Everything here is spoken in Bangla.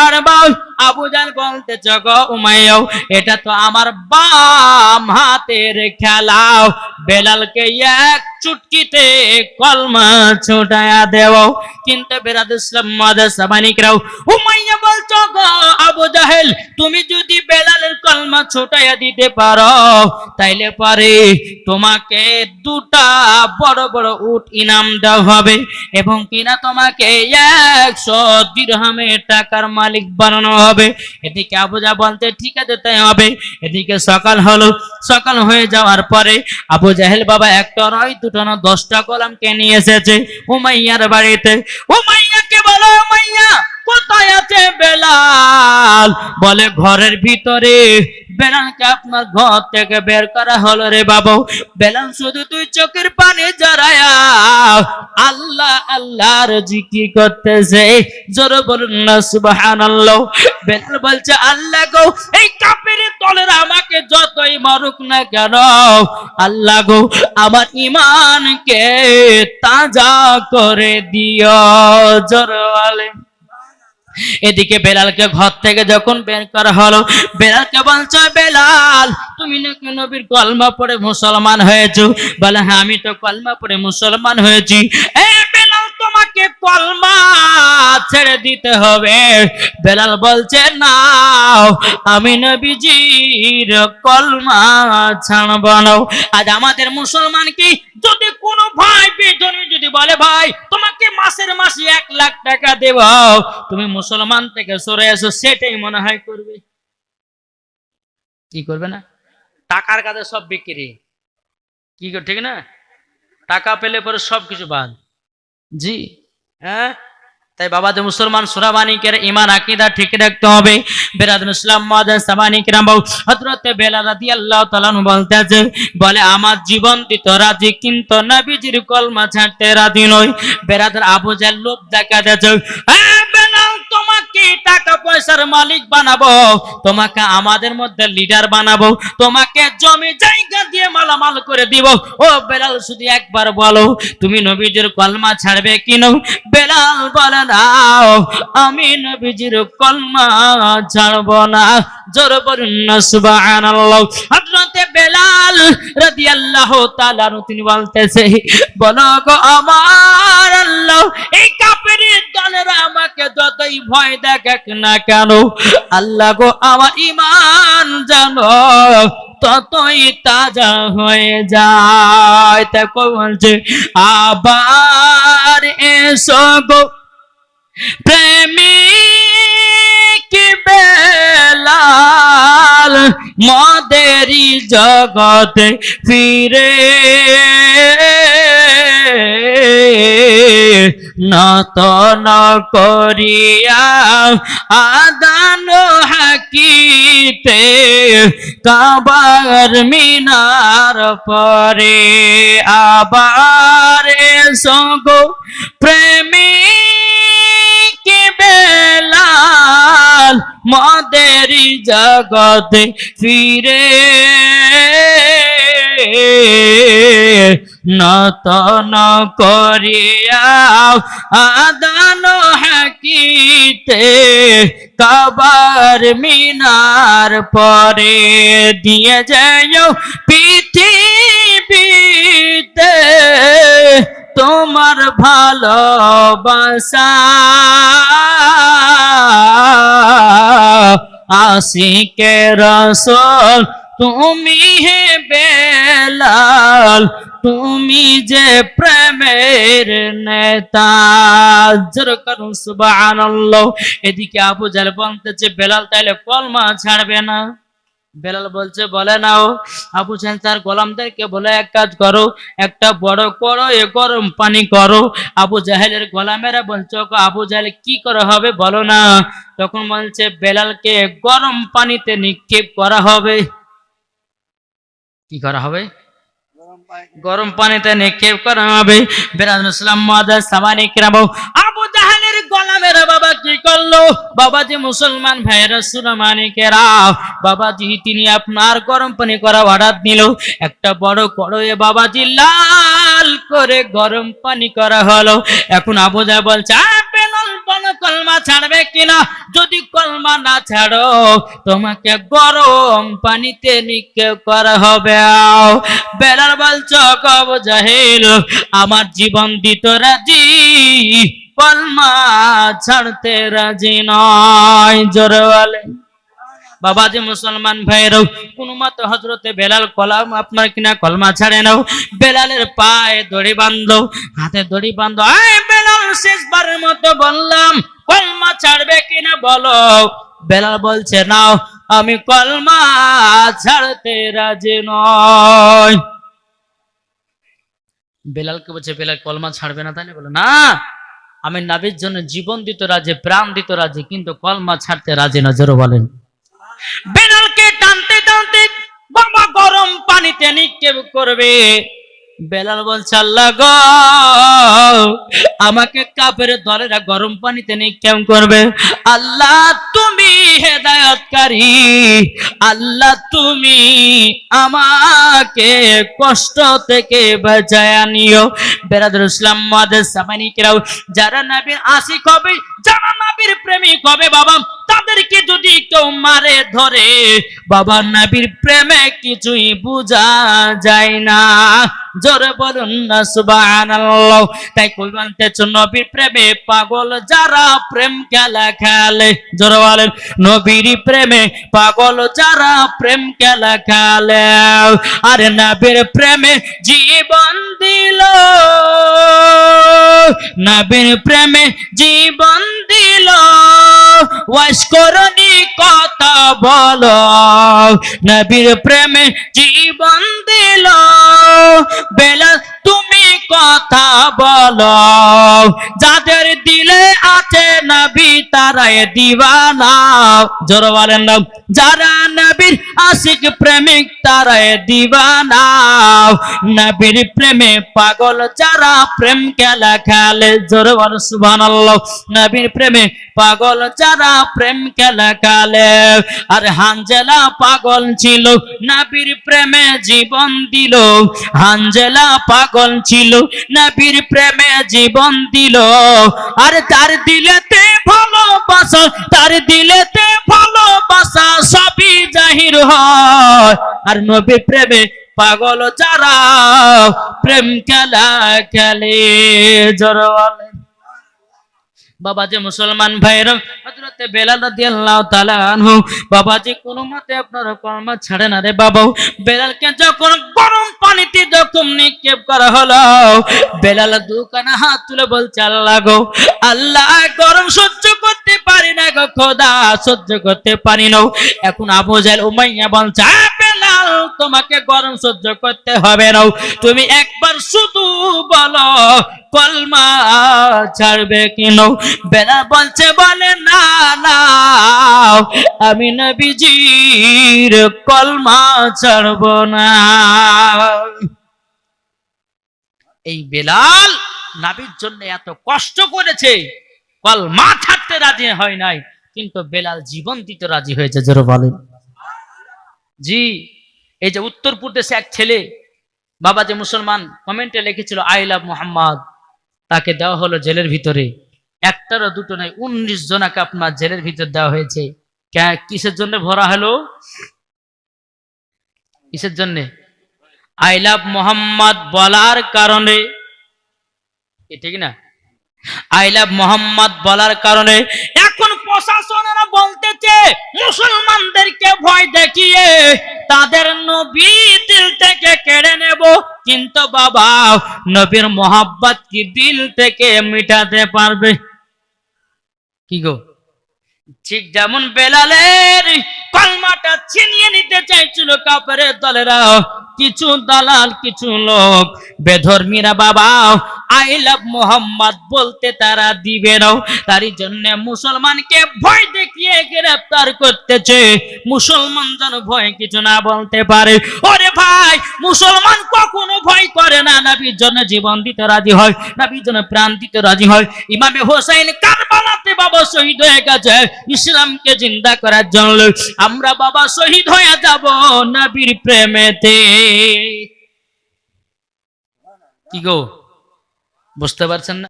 পারবাও আবু জান বলতে, জগ উমাইয়াও, এটা তো আমার বাম হাতের খেলাও। বেলালকে এক চুটকিতে কলমা ছোটায়া দেও কিন্তু বেরাদ ইসলাম মাদার সাবানিকরাও উমাইয়া বলছো গো আবু জাহেল, তুমি যদি বেলালের ছোটায়া দিতে পারো। তাইলে পারে তোমাকে দুটা বড় বড় উট ইনাম দেওয়া হবে এবং কিনা তোমাকে একশো দিরহামের টাকার মালিক বানানো হবে। এদিকে আবুজা বলতে, ঠিক আছে, তাই হবে। এদিকে সকাল হলো। সকাল হয়ে যাওয়ার পরে আবু জাহেল বাবা একটা নয় দুটো না দশটা কলামকে নিয়ে এসেছে উমাইয়ার বাড়িতে। উমাইয়াকে বলো মাইয়া, কোথায় আছে বেলাল? বলে ঘরের ভিতরে। বেলালকে আপনার ঘর থেকে বের করা হলো রে বাবু। বেলাল শুধু তুই চোখের পানে জড়ায়া আল্লাহর জিকি করতেছে। জোর বলুন না, সুবহানাল্লাহ। বেলাল বলছে, আল্লাহ গো, এই কাপের দলের আমাকে যতই মারুক না কেন, আল্লাহ গো, আমার ইমানকে তাজা করে দিও। জোর এদিকে বেলালকে ঘর থেকে যখন বের করা হলো, বেলালকে বলছো, বেলাল, তুমি নাকি নবীর কলমা পড়ে মুসলমান হয়েছো? বলে হ্যাঁ আমি তো কলমা পড়ে মুসলমান হয়েছি। এ কলমা ছেড়ে দিতে হবে। বেলাল বলছে, না, আমি নবীজির কলমা ছাড়ব না। আজ আমাদের মুসলমান কি? যদি কোনো ভাই যদি বলে, ভাই, তোমাকে মাসের মাসে এক লাখ টাকা দেব, তুমি মুসলমান থেকে সরে এসো সেটাই মনে হয় করবে। কি করবে না? টাকার কাছে সব বিক্রি। কি ঠিক না? টাকা পেলে পরে সব কিছু বাদ। জি। হ্যাঁ? তাই বাবা যে মুসলমান সুরাবানিকের ইমান আকিদা ঠিক রাখতে হবে। বেরাদ ইসলাম মাদার সাবানিকেরাম বাবু হযরত বেলাল রাদিয়াল্লাহু তাআলা বলতে বলতেছে, বলে, আমার জীবন দিত রাজি, কিন্তু নবীজির কলমা ছাড়তে রাজি নই। বেরাদার আবু জাহল লোভ দেখা যাচ্ছে পয়সার মালিক বানাবো, তোমাকে আমাদের মধ্যে লিডার বানাবো, তোমাকে জমি জায়গা দিয়ে মালামাল করে দিব। ও বেলাল, শুধু একবার বলো, তুমি নবীজির কলমা ছাড়বে কি নাও বেলাল বলে নাও আমি নবীজির কলমা ছাড়বো না। জোর বলুন সুবহানাল্লাহ। হযরতে বেলাল রাদিয়াল্লাহু তাআলা তিনি বলতেছে, বলো গো আমার আল্লাহ, এই কাফেরের দলেরা আমাকে যতই ভয় দেখাক না কেন? আল্লাহ গো, আমার ইমান জানো, ততই তাজা হয়ে যায়। তাকে বলছে, আবার এসো গো, প্রেমিক বেলাল, মদেরি জগতে ফিরে। নতন করিয়া আদান হাকিতে কাবার মিনার পরে আবার সঙ্গো প্রেমিক বেলাল মদের জগতে ফিরে নতন করিয়া আদান হাকিতে কাবার মিনার পরে দিয়ে যায় পৃথিবীতে তোমার ভালোবাসা। আশিকে রসল, তুমি হে বেলাল তুমি যে প্রেমের নেতা করুন, সুবহানাল্লাহ। এদিকে আবু জাল বলতেছে বেলাল তাইলে কলমা ছাড়বে না। বেলাল বলছে, বলে নাও। আবু জাহেল তার গোলামদেরকে বলে, এক কাজ করো, একটা বড় করো, এ গরম পানি করো। আবু জাহেলের গোলামেরা বলছে, "ওগো আবু জাহেল, কি করে হবে বলো না। তখন বলছে, বেলালকে গরম পানিতে নিক্ষেপ করা হবে। কি করা হবে? গরম পানিতে নিক্ষেপ করা হবে। বেরাদ ইসলাম মাদার সামানি কিরাবো আবু জাহালের গোলামের বাবা কি করল? বাবাজি মুসলমান ভাইয়েরা, সুলামানি কেরা বাবাজি, তিনি আপনার গরম পানি করা অর্ডার দিল। একটা বড় কড়য়ে বাবাজি লাল করে গরম পানি করা হলো। এখন আবু জাহ বলছে "আ, কলমা ছাড়বে কিনা? যদি কলমা না ছাড়ো তোমাকে গরম পানিতে নিক্ষেপ করা হবে। বেলাল বলছ কব আমার জীবন দিত রাজি? কলমা ছাড়তে রাজি নয়। জোরে বলে। বাবাজি মুসলমান ভাইরাও কোন মত হজরতে বেলাল কলাম আপনার কিনা কলমা ছাড়ে নাও। বেলালের পায়ে দড়ি বাঁধলো হাতে দড়ি বাঁধো আয় বেলাল শেষবারের মতো বললাম, কলমা ছাড়বে কিনা বলো। বেলাল বলছে, নাও, আমি কলমা ছাড়তে রাজি নয় বেলালকে বলছে, বেলাল, কলমা ছাড়বে না? বলে, না, আমি নাবির জন্য জীবন দিত রাজি, প্রাণ দিত রাজি, কিন্তু কলমা ছাড়তে রাজি না। জোরে বলেন। বেলালকে টানতে টানতে বাবা গরম পানিতে নিক্ষেপ করবে। বেলাল বলছে, আল্লাহ গো, আমাকে কাপের দলেরা গরম পানিতে নিক্ষেপ করবে? আল্লাহ তুমি হেদায়তকারী, আল্লাহ তুমি আমাকে কষ্ট থেকে বাঁচায় নিও বেরাদুল ইসলাম মাদের সামানিকেরাও যারা নবীর আশিক হবে, যারা নবীর প্রেমিক হবে, বাবা তাদেরকে যদি কেউ মারে ধরে, বাবা নবীর প্রেমে কিছুই বোঝা যায় না। জোরে বলুন না, সুবহানাল্লাহ। তাই কই বলতেছ নবীর প্রেমে পাগল যারা প্রেম খেলা খেলে। জোরে বলেন, নবীর প্রেমে পাগল যারা প্রেম খেলা খেলে। আরে নবীর প্রেমে জীবন দিল। নবীর প্রেমে জীবন দিল। ওয়াসকরণী কথা বল। নবীর প্রেমে জীবন দিল। বেলা তুমি কথা বল। যাদের দিলে আছে নবী তারাই দিবানা জোর বলেন না। যারা নবীর আশিক প্রেমিক তারাই দিবানা নবীর প্রেমে পাগল, যারা প্রেম খেলা খেলে। জোর বল, সুবহানাল্লাহ। নবীর প্রেমে পাগল, যারা প্রেম খেলা খেলে। আর হানজেলা পাগল ছিল, নবীর প্রেমে জীবন দিল। হাঞ্জেলা পাগল ছিল, নবীর প্রেমে জীবন দিল। আর তার দিলেতে ভালোবাসা, তার দিলেতে ভালোবাসা সবই জাহির হয়। আর নবী প্রেমে পাগল যারা, প্রেম খেলা খেলে জোর বাবাজি মুসলমান ভাইরা হযরতে বেলাল রাদিয়াল্লাহু তাআলা আনহু বাবাজি কোন মতে আপনারা কলমা ছাড়ে না রে বাবা। বেলালকে যখন গরম পানিতে যখন নিক্ষেপ করা হলো বেলাল দুখানা হাত তুলে বলছে আল্লাহ গো আল্লাহ গরম সহ্য করতে পারি না গো খোদা সহ্য করতে পারি না এখন আবু জাহেল উমাইয়া বলছে "আ, বেলাল তোমাকে গরম সহ্য করতে হবে না। তুমি একবার শুধু বলো, কলমা ছাড়বে কেন? বেলা বলছে, বলে, না না, আমি নবীজির কলমা ছাড়ব না। এই বেলাল নাবির জন্য এত কষ্ট করেছে। কলমা ছাড়তে রাজি হয় নাই, কিন্তু বেলাল জীবন দিতে রাজি হয়েছে, জোরে বলেন। জি। এই যে উত্তর প্রদেশে এক ছেলে বাবা যে মুসলমান কমেন্টে লিখেছিল আই লাভ মোহাম্মদ তাকে দেওয়া হলো জেলের ভিতরে। একটারও দুটো নয়, উনিশ জনাকে আপনার জেলের ভিতর দেওয়া হয়েছে। কিসের জন্য ভরা হলো? কিসের জন্য? আই লাভ মোহাম্মদ বলার কারণে। ঠিক না? আই লাভ মোহাম্মদ বলার কারণে। বাবা, নবীর মোহাব্বত কি দিল থেকে মিটাতে পারবে? কি গো? ঠিক যেমন বেলালের কলমাটা ছিনিয়ে নিতে চাইছিল কাপড়ের দলেরা কিছু দালাল, কিছু লোক। বেধর্মীরা, বাবা আই লাভ মোহাম্মদ বলতে তারা দিবে না। তারই জন্য মুসলমানকে ভয় দেখিয়ে গ্রেফতার করতেছে। মুসলমান যেন ভয় কিছু না বলতে পারে। ওরে ভাই, মুসলমান কখনো ভয় করে না। নবীর জন্য জীবন দিতে রাজি হয়, নবীর জন্য প্রাণ দিতে রাজি হয়। ইমামে হোসেন কারবালাতে বাবা শহীদ হয়ে গেছে, ইসলামকে জিন্দা করার জন্য আমরা বাবা শহীদ হয়ে যাব নবীর প্রেমেতে। কি গো, বুঝতে পারছেন না?